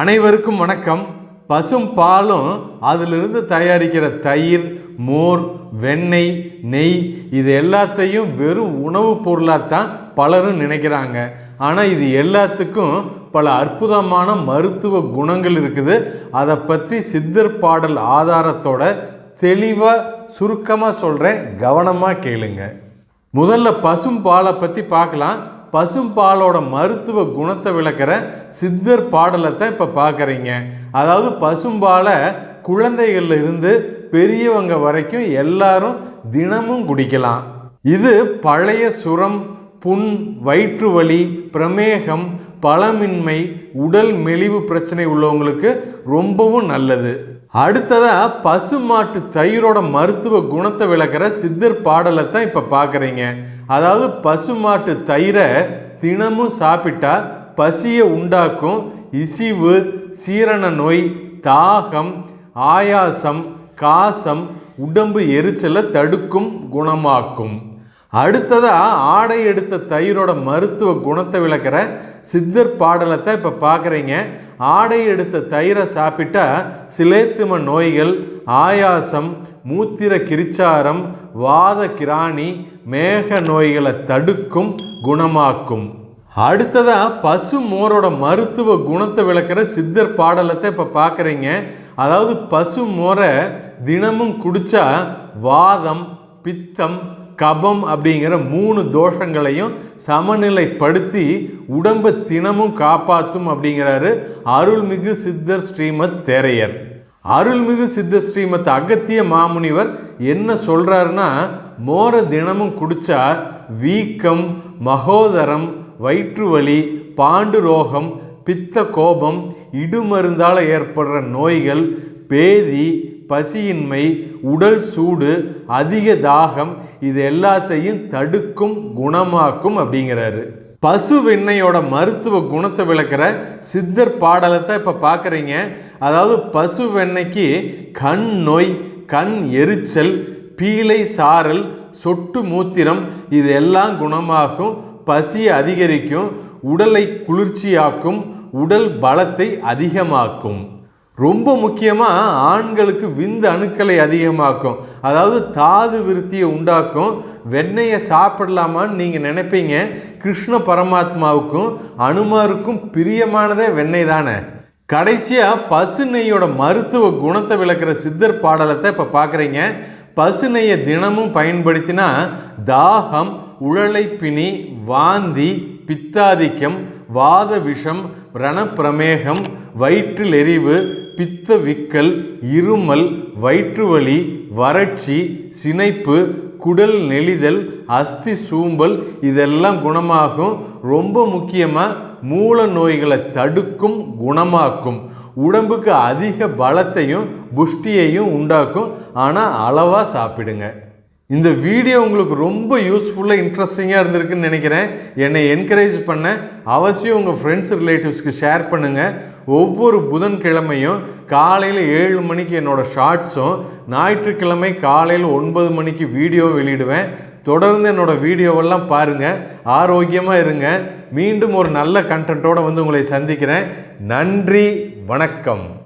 அனைவருக்கும் வணக்கம். பசும் பாலும் அதிலிருந்து தயாரிக்கிற தயிர் மோர் வெண்ணெய் நெய் இது எல்லாத்தையும் வெறும் உணவுப் பொருளாக தான் பலரும் நினைக்கிறாங்க. ஆனால் இது எல்லாத்துக்கும் பல அற்புதமான மருத்துவ குணங்கள் இருக்குது. அதை பற்றி சித்தர் பாடல் ஆதாரத்தோட தெளிவாக சுருக்கமாக சொல்கிறேன் கவனமாக கேளுங்க. முதல்ல பசும் பாலை பற்றி பார்க்கலாம். பசும்பாலோட மருத்துவ குணத்தை விளக்கிற சித்தர் பாடலை தான் இப்போ பார்க்குறீங்க அதாவது பசும்பாலை குழந்தைகள்ல இருந்து பெரியவங்க வரைக்கும் எல்லாரும் தினமும் குடிக்கலாம். இது பழைய சுரம் புண் வயிற்று வலி பிரமேகம் பலமின்மை உடல் மெலிவு பிரச்சனை உள்ளவங்களுக்கு ரொம்பவும் நல்லது. அடுத்ததாக பசுமாட்டு தயிரோட மருத்துவ குணத்தை விளக்கிற சித்தர் பாடலை தான் இப்போ பார்க்குறீங்க அதாவது பசுமாட்டு தயிரை தினமும் சாப்பிட்டா பசியை உண்டாக்கும் இசிவு சீரண நோய் தாகம் ஆயாசம் காசம் உடம்பு எரிச்சலை தடுக்கும் குணமாக்கும். அடுத்ததாக ஆடை எடுத்த தயிரோட மருத்துவ குணத்தை விளக்கிற சித்தர் பாடலை தான் இப்போ பார்க்குறீங்க ஆடை எடுத்த தயிரை சாப்பிட்டா சிலேத்தும நோய்கள் ஆயாசம் மூத்திர கிரிச்சாரம் வாத கிராணி மேக நோய்களை தடுக்கும் குணமாக்கும். அடுத்ததாக பசு மோரோட மருத்துவ குணத்தை விளக்கிற சித்தர் பாடலை தான் இப்போ பார்க்குறீங்க அதாவது பசு மோரை தினமும் குடித்தா வாதம் பித்தம் கபம் அப்படிங்கிற மூணு தோஷங்களையும் சமநிலைப்படுத்தி உடம்பை தினமும் காப்பாற்றும் அப்படிங்கிறாரு அருள்மிகு சித்தர் ஸ்ரீமத் தேரையர். அருள்மிகு சித்தர் ஸ்ரீமத் அகத்திய மாமுனிவர் என்ன சொல்கிறாருன்னா மோர தினமும் குடித்தா வீக்கம் மகோதரம் வயிற்று வலி பாண்டு ரோகம் பித்த கோபம் இடுமருந்தால் ஏற்படுற நோய்கள் பேதி பசியின்மை உடல் சூடு அதிக தாகம் இது எல்லாத்தையும் தடுக்கும் குணமாக்கும் அப்படிங்கிறாரு. பசு வெண்ணையோட மருத்துவ குணத்தை விளக்குற சித்தர் பாடலத்தை இப்போ பார்க்குறீங்க அதாவது பசு வெண்ணெய்க்கு கண் நோய் கண் எரிச்சல் பீலை சாரல் சொட்டு மூத்திரம் இது எல்லாம் குணமாகும் பசியை அதிகரிக்கும் உடலை குளிர்ச்சியாக்கும் உடல் பலத்தை அதிகமாக்கும். ரொம்ப முக்கியமாக ஆண்களுக்கு விந்து அணுக்களை அதிகமாக்கும். அதாவது தாது விருத்தியை உண்டாக்கும். வெண்ணெயை சாப்பிடலாமான்னு நீங்கள் நினைப்பீங்க. கிருஷ்ண பரமாத்மாவுக்கும் அனுமாருக்கும் பிரியமானதே வெண்ணெய் தானே. கடைசியாக பசு நெய்யோட மருத்துவ குணத்தை விளக்குற சித்தர் பாடலத்தை இப்போ பார்க்குறீங்க பசு நெய்யை தினமும் பயன்படுத்தினா தாகம் உழலைப்பிணி வாந்தி பித்தாதிக்கம் வாத விஷம் ரணப்பிரமேகம் வயிற்றில் எரிவு பித்த விக்கல் இருமல் வயிற்று வலி வறட்சி சினைப்பு குடல் நெளிதல் அஸ்தி சூம்பல் இதெல்லாம் குணமாகும். ரொம்ப முக்கியமாக மூல நோய்களை தடுக்கும் குணமாக்கும். உடம்புக்கு அதிக பலத்தையும் புஷ்டியையும் உண்டாக்கும். ஆனால் அளவாக சாப்பிடுங்க. இந்த வீடியோ உங்களுக்கு ரொம்ப யூஸ்ஃபுல்லாக இன்ட்ரெஸ்டிங்காக இருந்திருக்குன்னு நினைக்கிறேன். என்னை என்கரேஜ் பண்ண அவசியம் உங்கள் ஃப்ரெண்ட்ஸ் ரிலேட்டிவ்ஸ்க்கு ஷேர் பண்ணுங்கள் ஒவ்வொரு புதன்கிழமையும் காலையில் ஏழு மணிக்கு என்னோடய ஷார்ட்ஸும் ஞாயிற்றுக்கிழமை காலையில் ஒன்பது மணிக்கு வீடியோ வெளியிடுவேன். தொடர்ந்து என்னோடய வீடியோவெல்லாம் பாருங்கள் ஆரோக்கியமாக இருங்க. மீண்டும் ஒரு நல்ல கண்டென்ட்டோடு வந்து உங்களை சந்திக்கிறேன். நன்றி வணக்கம்.